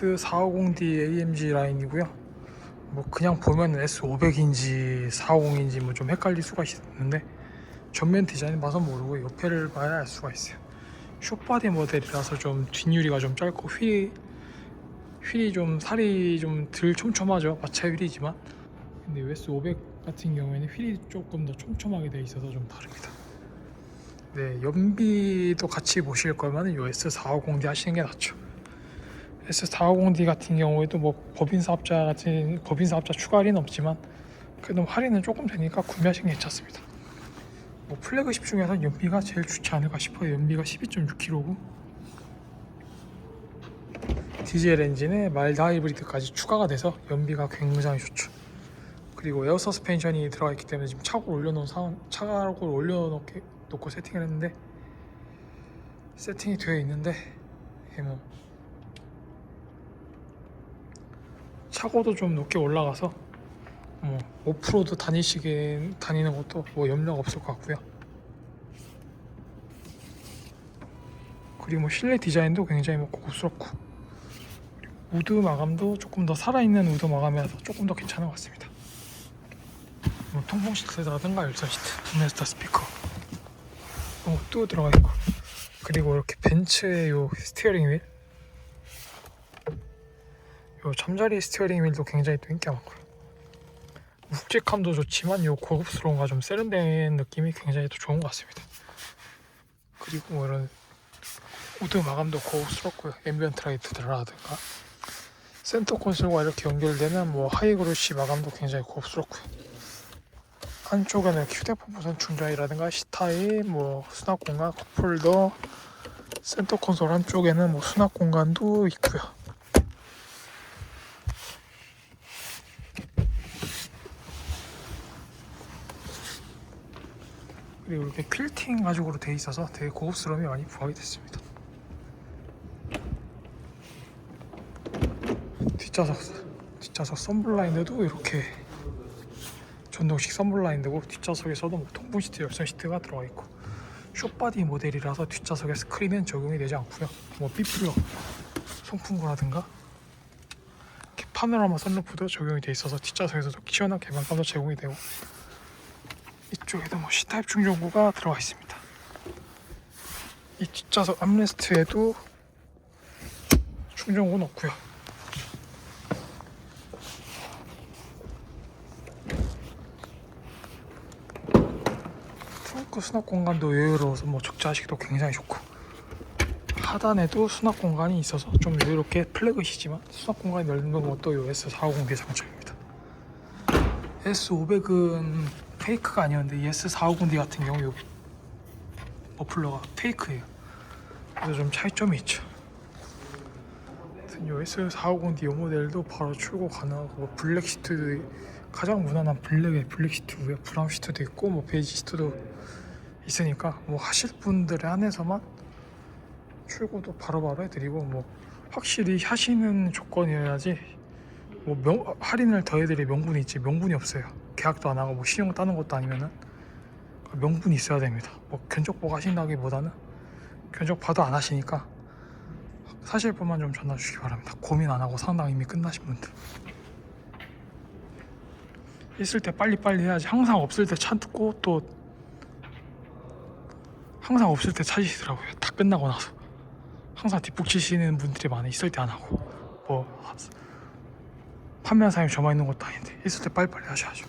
S450D AMG 라인이고요. 뭐 그냥 보면 S500인지 450인지 뭐 좀 헷갈릴 수가 있는데 전면 디자인 봐서 모르고 옆에를 봐야 알 수가 있어요. 숏바디 모델이라서 좀 뒷유리가 좀 짧고 휠이 휠이 좀 살이 좀 덜 촘촘하죠. 마차 휠이지만 근데 S500 같은 경우에는 휠이 조금 더 촘촘하게 돼 있어서 좀 다릅니다. 네, 연비도 같이 보실 거면 이 S450D 하시는 게 낫죠. S450D 같은 경우에도 뭐 법인 사업자 같은 법인 사업자 추가 할인은 없지만 그래도 할인은 조금 되니까 구매하시는 게 괜찮습니다. 뭐 플래그십 중에서 연비가 제일 좋지 않을까 싶어요. 연비가 12.6km고 디젤 엔진에 마일드 하이브리드까지 추가가 돼서 연비가 굉장히 좋죠. 그리고 에어 서스펜션이 들어가 있기 때문에 지금 차고 올려놓은 상황, 차고를 올려놓게 놓고 세팅을 했는데 세팅이 되어 있는데 이게 뭐 차고도 좀 높게 올라가서 뭐 오프로드 다니시게 다니는 것도 뭐 염려가 없을 것 같고요. 그리고 뭐 실내 디자인도 굉장히 뭐 고급스럽고 우드 마감도 조금 더 살아있는 우드 마감이라서 조금 더 괜찮은 것 같습니다. 뭐 통풍 시트라든가 열선 시트, 도메스터 스피커 이런 것도 들어가 있고 그리고 이렇게 벤츠의 요 스티어링 휠 요 잠자리 스티어링 휠도 굉장히 또 인기가 많고요 묵직함도 좋지만 요 고급스러움과 좀 세련된 느낌이 굉장히 또 좋은 것 같습니다. 그리고 뭐 이런 우드 마감도 고급스럽고요. 앰비언트 라이트라든가. 센터 콘솔과 이렇게 연결되는 뭐 하이그로시 마감도 굉장히 고급스럽고요. 안쪽에는 휴대폰 무선 충전이라든가 C타입, 뭐 수납 공간, 컵홀더, 센터 콘솔 한쪽에는 뭐 수납 공간도 있고요. 그리고 이렇게 퀼팅 가죽으로 돼 있어서 되게 고급스러움이 많이 부각이 됐습니다. 뒷좌석 뒷좌석 썬블라인드도 이렇게 전동식 썬블라인드고 뒷좌석에서도 뭐 통풍 시트, 열선 시트가 들어가 있고 숏바디 모델이라서 뒷좌석에 스크린은 적용이 되지 않고요. 뭐 B플러 송풍구라든가 파노라마 선루프도 적용이 돼 있어서 뒷좌석에서도 시원한 개방감도 제공이 되고 이쪽에도 뭐 C타입 충전구가 들어가 있습니다. 이 뒷좌석 암레스트에도 충전구는 없고요. 트렁크 수납 공간도 여유로워서 뭐 적재하시기도 굉장히 좋고 하단에도 수납 공간이 있어서 좀 여유롭게 플래그시지만 수납 공간이 넓은 것도 요 S450의 장점입니다. S500은 페이크가 아니었는데 이 S450D 같은 경우 요 머플러가 페이크예요. 그래서 좀 차이점이 있죠. 아무튼 요 S450D 이 모델도 바로 출고 가능하고 뭐 블랙 시트도 가장 무난한 블랙의 블랙 시트고요. 브라운 시트도 있고 뭐 베이지 시트도 있으니까 뭐 하실 분들에 한해서만 출고도 바로바로 해드리고 뭐 확실히 하시는 조건이어야지 뭐 명, 할인을 더해드릴 명분이 있지 명분이 없어요. 계약도 안 하고 뭐 신용 따는 것도 아니면은 명분이 있어야 됩니다. 뭐 견적 보고 하신다기보다는 견적 봐도 안 하시니까 사실 분만 좀 전화 주시기 바랍니다. 고민 안 하고 상담 이미 끝나신 분들. 있을 때 빨리빨리 해야지 항상 없을 때 찾고 또 항상 없을 때 찾으시더라고요 다 끝나고 나서 항상 뒷북 치시는 분들이 많아 있을 때 안 하고 뭐 판매한 사람이 저만 있는 것도 아닌데 있을 때 빨리빨리 하셔야죠